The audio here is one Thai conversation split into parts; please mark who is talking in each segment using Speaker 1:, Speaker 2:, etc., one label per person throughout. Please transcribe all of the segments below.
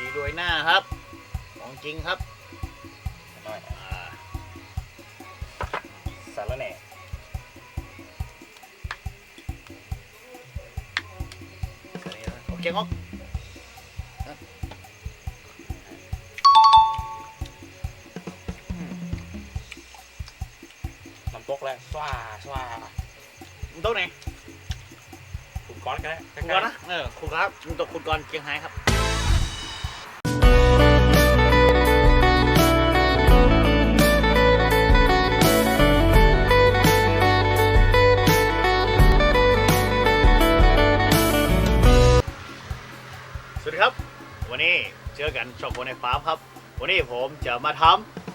Speaker 1: ชีโรยหน้าครับ ของจริงครับ
Speaker 2: น้อยสารแหน่
Speaker 1: โอเคงอก
Speaker 2: น้ำตกแล้วสว้าสว้า
Speaker 1: มึงต้ไหน
Speaker 2: คุณก้อนก็ได้
Speaker 1: คุณก่อนนะ เออคุณครับมึงต้องคุณก่อนเชียงไฮ้ครับ อกันในฟาร์มครับ วันนี้ผมจะมาท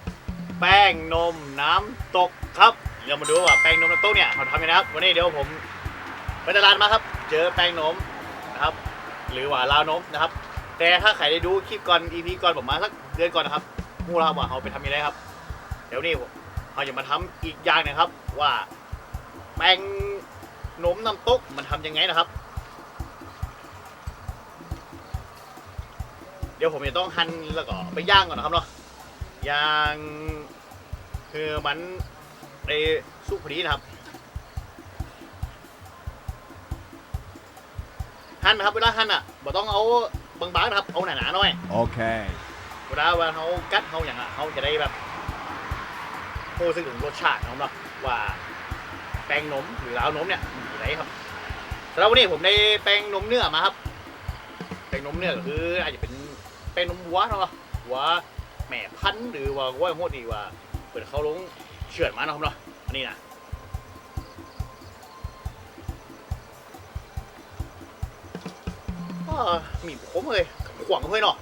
Speaker 1: ำแป้งนมน้ำตกครับเดี๋ยวมาดูว่าแป้งนมน้ำตกเนี่ยเขาทำยังไงครับ วันนี้เดี๋ยวผมไปตลาดมาครับ เจอแป้งนมนะครับ หรือว่าลาวนมนะครับ แต่ถ้าใครได้ดูคลิปก่อน EP ก่อนผมมาสักเดือนก่อนนะครับมูเราว่าเขาไปทำยังไงครับ เดี๋ยวนี้เขาจะมาทำอีกอย่างหนึงครับว่าแป้งนมน้ำตกมันทำยังไงนะครับ เดี๋ยวผมจะต้องหั่นแล้วก็ไปย่างก่อนนะครับเนาะย่างคือมันไอสุกพอดีนะครับหั่นนะครับเวลาหั่นอะบ่ต้องเอาบางๆนะครับเอาหนาๆหน่อย
Speaker 3: Okay.
Speaker 1: เวลาเวลาเขากัดเขาอย่างอะเขาจะได้แบบรู้สึกถึงรสชาติของเราว่าแป้งนมหรือลาวนมเนี่ยมันอยู่ไหนครับแล้ววันนี้ผมได้แป้งนมเนื้อมาครับ แป้งนมเนื้อก็คืออาจจะเป็น แป้งนมวัวเนาะวัวแม่พันธุ์หรือว่าว่าโหดดีว่าเปิดเขาลงเฉือนมาเนาะครับเนาะอันนี้นะมีผมเลยขวางเลยเนาะ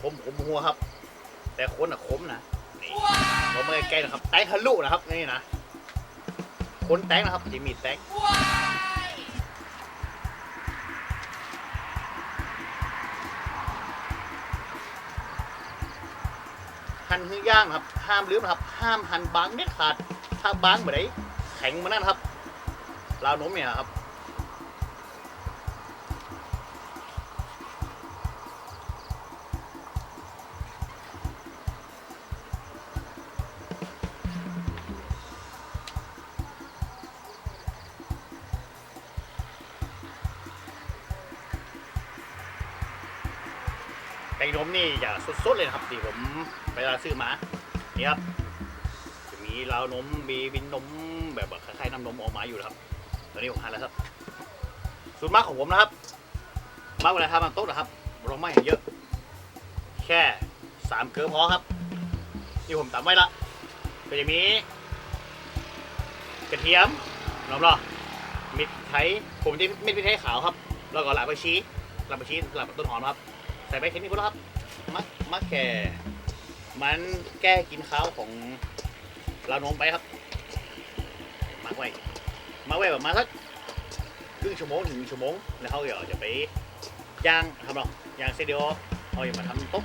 Speaker 1: คมคมหัวครับ แต่คนอะคมนะนี่ผมไม่ใกล้นะครับแตงทะลุนะครับนี่นะคนแตงนะครับจะมีแตง หั่นคือย่างครับ ห้ามลืมนะครับ ห้ามหั่นบางเด็ดขาด ถ้าบางแบบไหนแข็งมานั่นครับลาวนมเนี่ยครับแป้งนมนี่อย่าสดๆเลยนะครับที่ผม ไปร้าซื้อมานี่ครับจะมีราวนมมีบินนมแบบคล้ายๆน้ำนมออกมาอยู่นะครับ ตอนนี้ผมหันแล้วครับสูตรมากของผมนะครับมากเวลาทำมันโต๊ะนะครับเราไม่เยอะ แค่สามเกลือพอครับนี่ผมตำไว้ละก็จะมีกระเทียมน้ำรอมิดไทยผมจะมิดพริกไทยขาวครับ แล้วก็หลาบผักชีหลาบผักชีหลาบต้นหอมครับ ใส่ไปแค่นี้ก็แล้วครับมักมักแค่ มันแก้กินข้าวของเรานมไปครับมักไว้มักไว้ประมาณสักครึ่งชั่วโมงถึงชั่วโมงแล้วเขาเดี๋ยวจะไปย่างทำหรอกย่างเสร็จเดียวเขาจะมาทำตุ๊ก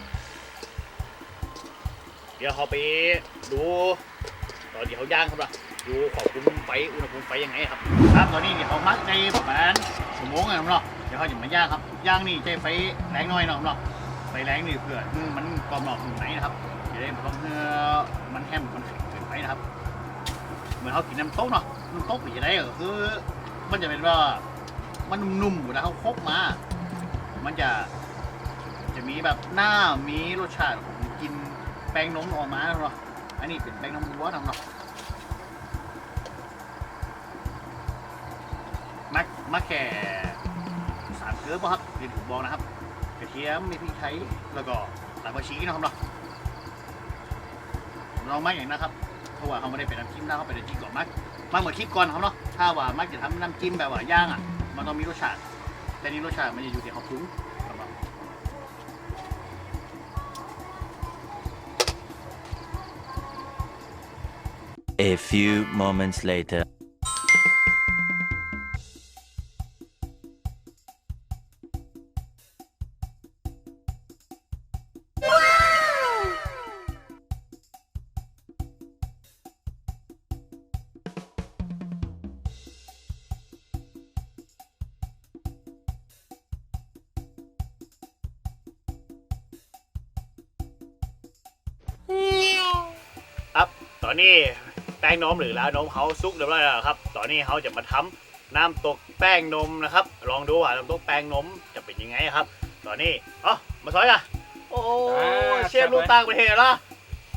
Speaker 1: เดี๋ยวเขาไปดูตอนที่เขาย่างครับล่ะดูขอบคุณไฟอุณหภูมิไฟยังไงครับ ครับตอนนี้เนี่ยเขามักในประมาณชั่วโมงนะครับเนาะเดี๋ยวเขาจะมาย่างครับย่างนี่ใจไฟแรงหน้อยเนาะเนาะไฟแรงนี่เพื่อมันกรอบหนอกหนุ่มไหนนะครับ จะได้ไม่ต้องเพื่อมันแห้มมันแข็งเกินไปนะครับ เหมือนเขากินน้ำโต๊กเนาะน้ำโต๊กหรือจะได้ก็คือ มันจะเป็นว่ามันนุ่มๆเวลาเขาคบมา มันจะจะมีแบบหน้ามีรสชาติของกินแป้งนมออกมาเนาะอันนี้เป็นแป้งนมวัวทำเนาะมักมักแค่สามเกลือป่ะครับที่ผมบอกนะครับกระเทียมมีพริกไทยแล้วก็หลายผักชีนะครับเนาะ ลองมาอย่างนะครับเพราะว่าเขาไม่ได้เป็นน้ำจิ้มนะเขาเป็นน้ำจิ้มก่อนมากมากเหมือนคลิปก่อนเขาเนาะถ้าว่ามักจะทำน้ำจิ้มแบบว่าย่างอะ มันต้องมีรสชาติ แต่นี่รสชาติมันจะอยู่ที่เขาปรุงครับผม
Speaker 4: A few moments later.
Speaker 1: งนมหรือแล้วนมเขาซุกเรียบร้อยแล้วครับ ตอนนี้เขาจะมาทำน้ำตกแป้งนมนะครับ ลองดูว่าน้ำตกแป้งนมจะเป็นยังไงครับ ตอนนี้อ๋อมาซอยกันโอ้เชฟลูกต่างประเทศละ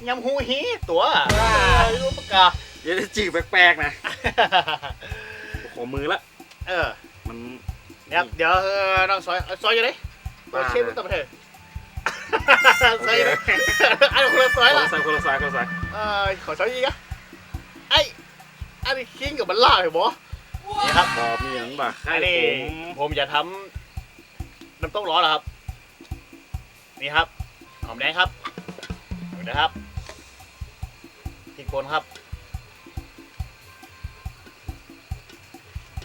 Speaker 1: ยำฮูฮีตัวลูกปากกา
Speaker 2: เดี๋ยวจะจีบแปลกๆนะขอมือละ
Speaker 1: เออ
Speaker 2: มัน
Speaker 1: เนี่ยครับเดี๋ยวเออน้องซอยเอาซอยอยู่ไหนตัวเชฟลูกต่างประเทศซอยอยู่ไหนอันคนละซอย
Speaker 2: คน
Speaker 1: ละ
Speaker 2: ละสายคนละสายคนละสาย
Speaker 1: เออขอซอยอีกอะ ไอ้อันนี้คิงกับมันล่าเหรอบอนี่ครับ
Speaker 2: บอมีหนังบ่า
Speaker 1: อันนี้ผมจะทำน้ำต้มร้อนเหรอครับ นี่ครับหอมแดงครับดูนะครับพริกป่นครับ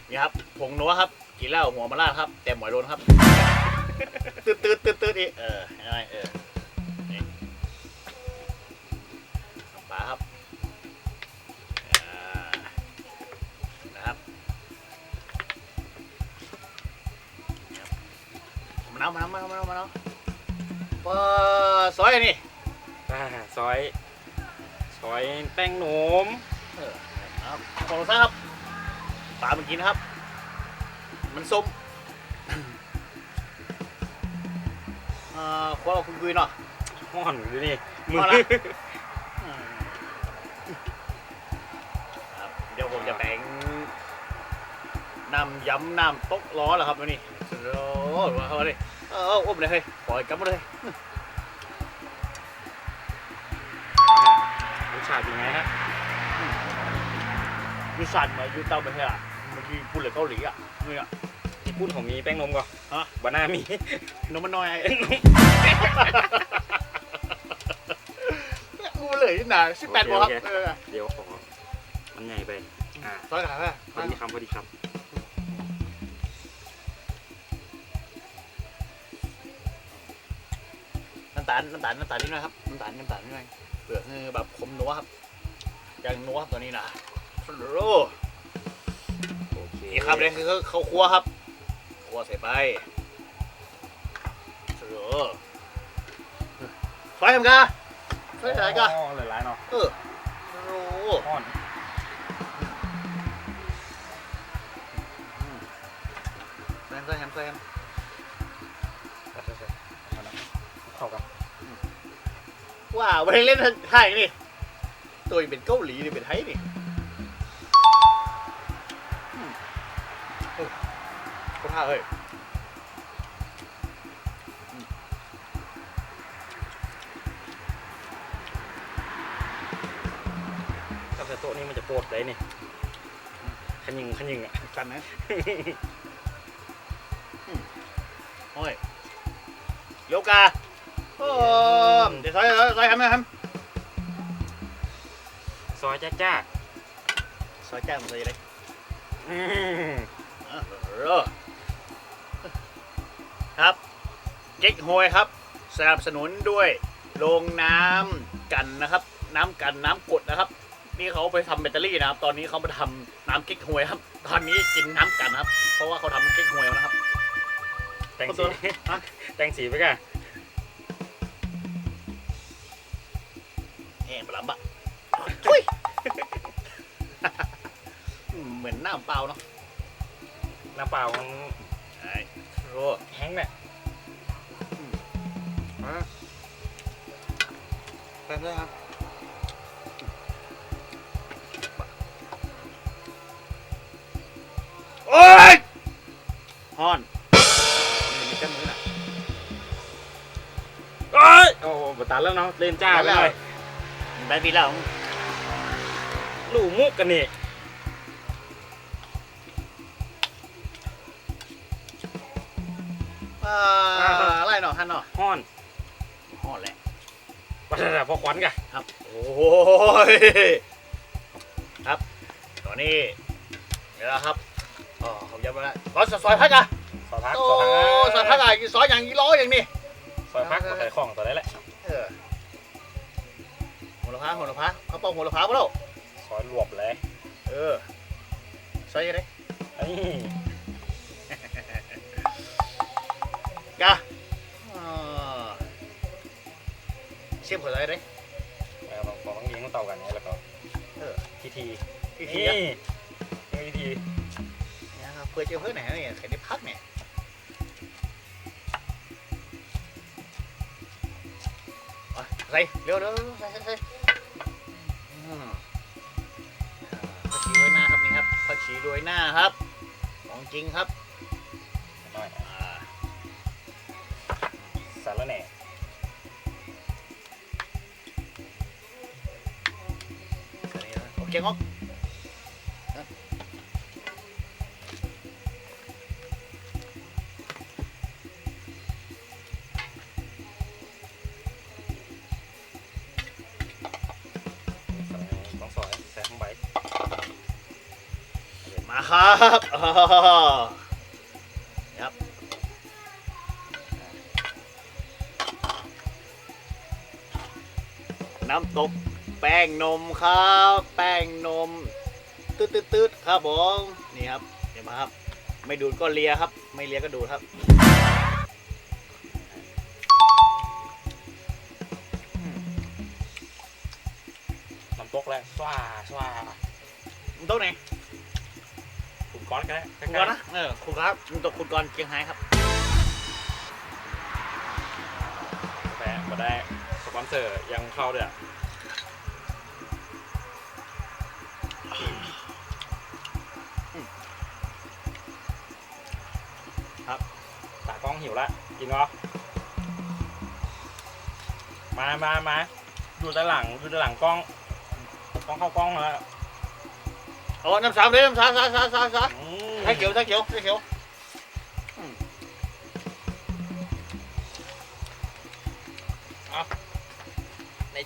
Speaker 1: นี่ครับผงนัวครับกินแล้วหัวมะระครับ แต่หมอยโดนครับตืดตืดตืดตืดอีกเออเห็นไหมเออ อยอันนี่
Speaker 2: อ่าซอย ซอยแป้งหนม
Speaker 1: เออครับของรสชาติครับปลาเมื่อกี้นะครับ มันส้มเอ่อควาเราคุยๆเนาะ
Speaker 2: ห่อนอยู่นี่มื
Speaker 1: เอา
Speaker 2: อ
Speaker 1: ละ ครับเดี๋ยวผมจะแบ่งน้ำยำน้ำตกร้อนแล้วครับวันนี้โอ้โหมาเข้ามาดิเอออุ้มเลยเฮ้ยปล่อยกลับมาเลยา
Speaker 2: ติเป็นไงฮะ
Speaker 1: ยูสันมายูเต้าไปเถอะเมื่อกี้พูดเลยเกาหลีอะนี่อะ
Speaker 2: ที่พูดของมีแป้งนมก่อน
Speaker 1: ฮะ
Speaker 2: บานามี
Speaker 1: นมมันน้อยไอ้กูเลยนี่นะสิบแปดโมงครับเออ
Speaker 2: เดี๋ยวขอมันใหญ่ไปอ่า
Speaker 1: ซอยขาเลย
Speaker 2: พอดีคำพอดีค
Speaker 1: น้ำตาลน้ำตาลน้ำตาลนิดหน่อยครับน้ำตาลน้ำตาลนิดหน่อยเป ลือกคือแบบคมนัวครับยังนัวครับตัวนี้นะโอ้โหำ
Speaker 2: โอเค
Speaker 1: นี่ครับเลยคือเขาคั่วครับคั่วใส่ไปโอ้โหซอยทำกาซอยใส่กา
Speaker 2: อ๋อหลายๆเนาะ
Speaker 1: เออโอ้โห
Speaker 2: ห่อน
Speaker 1: ใส่แฮมใส่แฮมใส่แฮม
Speaker 2: เข้ากัน
Speaker 1: ว้าวไม่ได้เล่นไทยนี่ ตัวนี้เป็นเกาหลีนี่เป็นไทยนี่อืมเออก็ท่าเฮ้ย
Speaker 2: กับแต่โต๊ะนี้มันจะโปรดเลยนี่ขยิงขยิงอะ
Speaker 1: กันนะอืมโอ้ยโยกาโอ้ เดี๋ยวซอยซอยซอยทำไหมท
Speaker 2: ซอยจ้าจ้าำ
Speaker 1: ซอยแจ้งมันซอยอะไร
Speaker 2: อืม
Speaker 1: อะเออครับเก๊กฮวยครับ สนับสนุนด้วยโรงน้ำกันนะครับ น้ำกันน้ำกดนะครับ นี่เขาไปทำแบตเตอรี่นะครับ ตอนนี้เขามาทำน้ำเก๊กฮวยครับ ตอนนี้กินน้ำกันครับ เพราะว่าเขาทำเก๊กฮวยแล้วนะครับ
Speaker 2: แต่ง
Speaker 1: ขอตั
Speaker 2: สี
Speaker 1: วฮะ
Speaker 2: แต่งสีไปกัน
Speaker 1: ห้งปลาบะทุยอืมเหมือนน้ำเปล่าเนาะ
Speaker 2: น้ำเปล่ามัน
Speaker 1: ไอ้โอ้
Speaker 2: แห้งเนี่ย
Speaker 1: แป๊บนึงครับโอ้ยฮอนนี่มีแค่มือน่ะ
Speaker 2: เอ้ยโอ้โหบตันแล้วเนาะเล่นจ้าไปเลย
Speaker 1: แบนปีแล้ว
Speaker 2: ลู่มุกกันนี่
Speaker 1: อ่าอะไรเนาะฮันเนาะ
Speaker 2: ห้อน
Speaker 1: ฮอนแหละ
Speaker 2: ปัสสาวะพอควันกัน
Speaker 1: ครับ โอ้ยครับ ตอนนี้เดี๋ยวนะครับอ๋อผมย้ำมาแล้วซอยซอยพักอะ
Speaker 2: ซอยพัก
Speaker 1: โอ้
Speaker 2: ซอย
Speaker 1: ซ
Speaker 2: พั
Speaker 1: อกยพักอะซอยอย่างนี้ล้ออย่างนี้
Speaker 2: ซอยพักก็ใส่ของตัวได้แหละ
Speaker 1: เออหัว ละพาหัวละพาเขาเป่าหัวละพาปะแล้ว
Speaker 2: ซอยรวบเลย
Speaker 1: เออซอยยังไง
Speaker 2: นี่
Speaker 1: กะอ่าเชื่อมหัวใจเลย
Speaker 2: แล้วของของเลี้ยงเต่ากันเนี่ยแล้วก็ธี
Speaker 1: อีกที
Speaker 2: นี่
Speaker 1: อะ
Speaker 2: นี่วิธี
Speaker 1: นะครับเพื่อจะเพื่อไหนเนี่ยใครได้พักเนี่ยเอาใส่เร็วเร็วเร็วใส่ใส่ โรยหน้าครับ ของจริงครับ
Speaker 2: หน่อยสารแหน่
Speaker 1: ใส่นี่นะโอเคงอก น้ำตก แป้งนมครับ แป้งนมตืดตืดตืดครับผมนี่ครับเห็นไหมครับ ไม่ดูดก็เลียครับ ไม่เลียก็ดูดครับอืม
Speaker 2: น้ำตกแล้วสว้าสว้า
Speaker 1: น้ำตกไหน
Speaker 2: ขุนก้อนก็ได้
Speaker 1: คุณก่อนนะเออคุณครับน้ำตกคุณก่อนเชียงไฮ้ครับ
Speaker 2: แต่มาได้สป อนเซอร์ยังเข้าด้วยอะครับตากล้องหิวละกินเหรอมามามาดูด้านหลังดูด้านหลังกล้องกล้องเข้ากล้องแล้ว
Speaker 1: โอ้น้ำสามเลยน้ำสามสามสามสามสาม
Speaker 2: อืม
Speaker 1: ไข่เขียวไข่เขียวไข่เขียว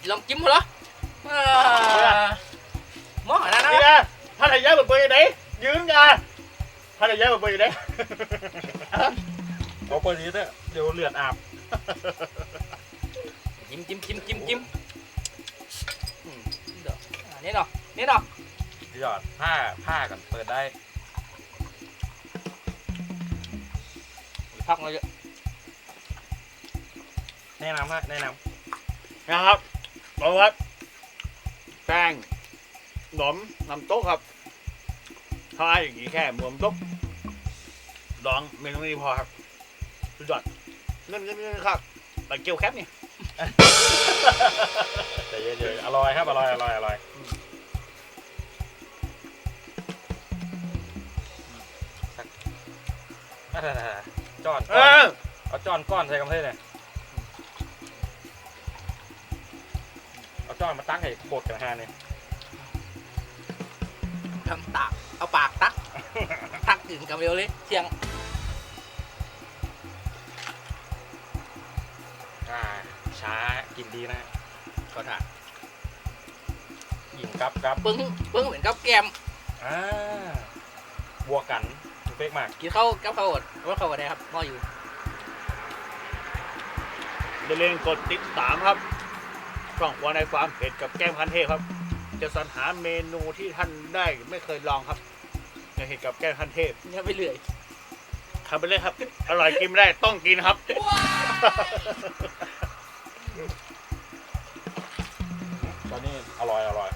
Speaker 3: ไหนลองจิ้มเหรออ่าหม้อนั่น
Speaker 1: นี่
Speaker 3: นะ
Speaker 1: นะท่านไหนย้ายแบบเบอร์อยู่ไหนยืนกันท่านไหนย้ายแบบเบอร์อยู่ไหน
Speaker 2: เอาเปิดนี้เถอะเดี๋ยวเลือดอาบ
Speaker 3: จิ้มจิ้มจิ้มจิ้มจิ้มอืมเดี๋ยวอ่านี่เนาะนี่เนาะ
Speaker 2: หยอดผ้าผ้ากันเปิดได้
Speaker 3: พักมาเยอะ
Speaker 2: แนะนำฮะแนะน
Speaker 1: นะครับ เอาครับแป้งหนมน้ำโต๊ะครับถ้าอย่างนี้แค่หมวมโต๊ะลองเมนูนี้พอครับสุดยอดเงินเงินเงินครับไปเกี๊ยวแคปนี่ำ
Speaker 2: แต่เย็นๆอร่อยครับอร่อยอร่อยอร่อยสักอ่าจอน
Speaker 1: เอ
Speaker 2: ก้อน
Speaker 1: อ
Speaker 2: เอาจอนก้อนใส่กำเทศเนี่ย เอาจอนมาตั้งให้โคตรกันฮาเนี่ย
Speaker 3: ทำตากเอาปากตัก ตักถึงกับเร็วเลยเชียง
Speaker 2: อ่าช้ากินดีนะ
Speaker 3: ก็ถ่า
Speaker 2: หญิงกับกับ
Speaker 3: ปึ้งปึ้งเหมือนกับแกม
Speaker 2: อ่าบวกกันเป๊กมาก
Speaker 3: กินข้าวกับข้าวอดว่าข้าวอดได้ครับหม้ออยู่
Speaker 1: อย่าลืมกดติดตามครับ ช่องครัวในฟาร์มเผ็ดกับแก้มพันเทพครับ จะสรรหาเมนูที่ท่านได้ไม่เคยลองครับในเห็ดกับแก้มพันเทพ
Speaker 3: เนี่ยไปเรื่อย
Speaker 1: ทำไปเลยครับ อร่อยกินไม่ได้ต้องกินครับ
Speaker 2: ตอนนี้อร่อยอร่อย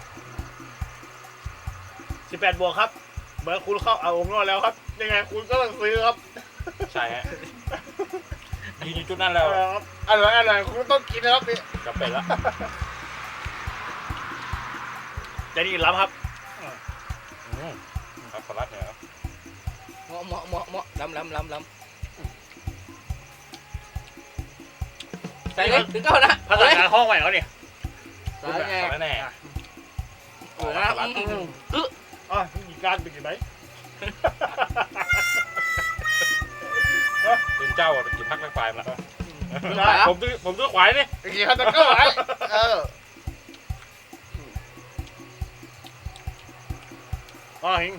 Speaker 1: 18บวกครับเมื่อคุณเข้าเอาองค์นวดแล้วครับ ยังไงคุณก็ต้องซื้อครับ
Speaker 2: ใช่ฮะ ยืนอยู่จุดนั้นแล้ว
Speaker 1: เอาครับอร่อยอร่อยคุณต้องกินนะครับนี่
Speaker 2: กับเป็ดละ
Speaker 1: จะนี่ล้ำครับ
Speaker 2: อืมครับสลัดเนี่ยครับ
Speaker 3: เหมาะเหมาะเหมาะเหมาะล้ำล้ำล้ำล้ำใส่เลยถึงก็นะ
Speaker 1: ภาษาการห้องใหม่เขาเนี่ย
Speaker 3: ใส่ไง
Speaker 2: สลัดแน่
Speaker 3: โอ้โหนะอืมอืม
Speaker 1: อ๋อมีการเป็นยังไง
Speaker 2: เป็นเจ้าอะเป็นกี่พักนักฝ่ายมาแล้ว
Speaker 1: นะ
Speaker 2: ผมซื้อผมซื้อควายนี่
Speaker 1: กี่คันตะเก้าไว้เอออ๋อหิง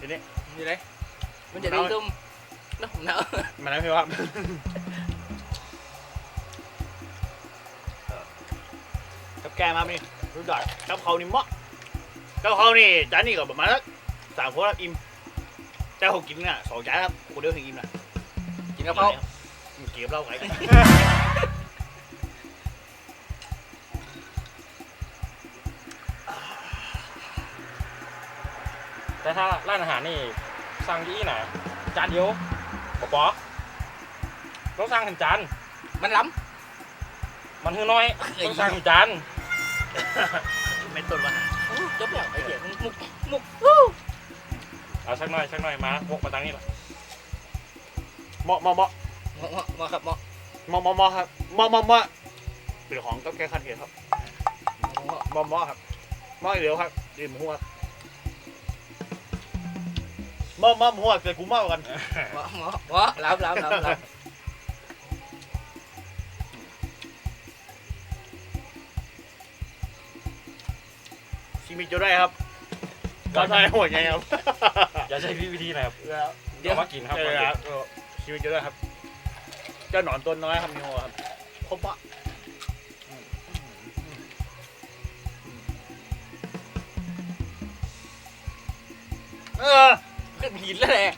Speaker 1: ทีนี้
Speaker 3: นี่เลยมันจะได้ตุ้มน้ำหนาว
Speaker 1: มาแล้วพี่ครับกับแกมานี่รู้จักกับเขานี่เหมาะกับเขานี่จานนี่ก็ประมาณสักสามคนครับอิ่มแต่เขากินน่ะสองจานครับคนเดียวถึงอิ่มนะ
Speaker 3: กินกับข้าว
Speaker 1: เก็บเหล้าไง
Speaker 2: แต่ถ้าร้านอาหารนี่สั่งยี่นะจานเดียวปอปอต้องสั่งถึงจาน
Speaker 3: มันล้
Speaker 2: มันคือน้อย
Speaker 3: เอ้ย
Speaker 2: ต้องสั่งถึงจาน
Speaker 1: ไม่ต้นว่าหาำ
Speaker 3: อู้จบแล้วไอ้เหี้ยมุกมุก
Speaker 2: เอาสักหน่อยสักหน่อยมาพกมาตังนี่ละ
Speaker 1: เหมาะเหมาะเหมาะ
Speaker 3: เหมาะเหมาะเหมาะครับเหมาะ
Speaker 1: เหมาะเหมาะเหมาะครับเหมาะเหมาะเหมาะเป็นของกับแก้คันเทนครับ
Speaker 3: เหมาะ
Speaker 1: เหมาะเหมาะครับเหมาะอีกเดียวครับดื่มหัวเหมาะเหมาะหัวเกิดกูเมากัน
Speaker 3: เหมาะเหมาะเหมาะล้ำล้ำล้ำล้
Speaker 1: ชิมิโจได้ครับก็ใช่หัวไงครับ
Speaker 2: อย่าใช้วิธีนะครับ
Speaker 1: แล้วำ
Speaker 3: เดี๋ยว
Speaker 2: เอามากินครับ
Speaker 1: เออครับ เออชิมิโจได้ครับ เจ้าหนอนตัวน้อยครับมีหัวครับครบปะเออ
Speaker 3: ขึ้นหินแล้วแหละ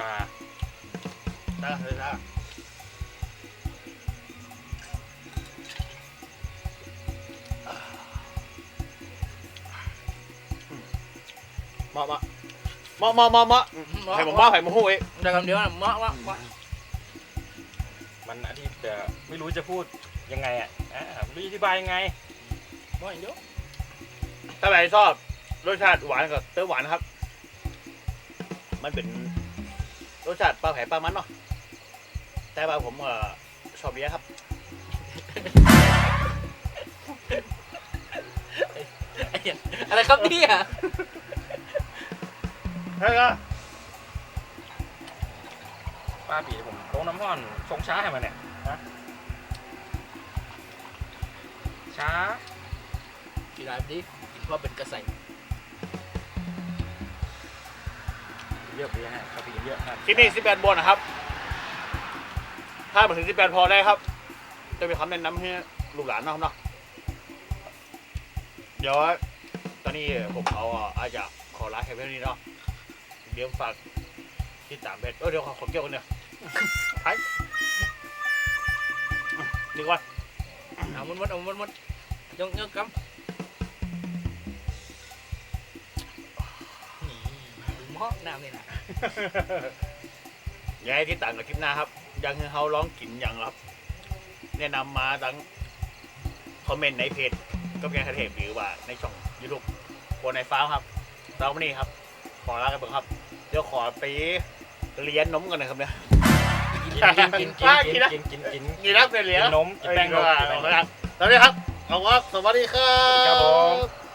Speaker 2: ชา
Speaker 1: ได้ได้ได้เหมาะเหมาะเหมาะเหมาะเหมาะเหมาะ
Speaker 3: เหมาะ
Speaker 1: ไข่ผมว่าไข่มาหูเอง
Speaker 3: ได้คำเดียวนะเหมาะเหมาะเหมาะ
Speaker 2: มันอาทิตย์จะไม่รู้จะพูดยังไงอะอ่าไม่รู้จะอธิบายยังไง
Speaker 3: เหมาะอย่างเดียว
Speaker 1: ถ้าใครชอบรสชาติหวานกับเติมหวานนะครับ มันเป็น รสชาติปลาแผ่ปลามันเนาะแต่ว่าผมเอ่อชอบเบียร์ครับ
Speaker 3: ไอ้เหี้ยอะไรครับเนี่ย
Speaker 1: ใช่ก็
Speaker 2: ป้าปีผมโต้น้ำร้อนชงช้าให้มันเนี่ยนะช้า
Speaker 3: กีฬาดีกินเพราะเป็นกระใส
Speaker 2: เยอะไปฮะคาเฟอีนเยอะนะ
Speaker 1: ที่นี่สิบแปดบนนะครับ ถ้ามาถึงสิบแปดพอได้ครับ จะมีคำแนะนำให้ลูกหลานเนาะครับเนาะเดี๋ยวตอนนี้ผมเอาอะอาจจะขอลาแค่เพียงนี้เนาะเดี๋ยวฝากที่ตามเพจเออเดี๋ยวขอขอเกี่ยวกันเนี่ยไปดีกว่า
Speaker 3: เอามันมดเอามันมดยกยกกำ เหมาะน้ำนี่นะ
Speaker 1: อย่าให้ที่ต่างกับคลิปหน้าครับ ยังให้เขาร้องกินอย่างครับ แนะนำมาทั้งคอมเมนต์ในเพจก็เป็นคาเทปหรือว่าในช่องยูทูบบนในฟ้าครับเราวันนี้ครับ ขอลากันเถอะครับ เดี๋ยวขอไปเรียนนมกันหน่อยครับเนี่ย
Speaker 2: กินกินกินกินกินกินกิน
Speaker 1: นี่รับไปเรียน
Speaker 2: กินนมกินแป้งนมกินแป้งนม
Speaker 1: ตอนนี้ครับเอาครับสวัสดีครับ
Speaker 2: ครับผม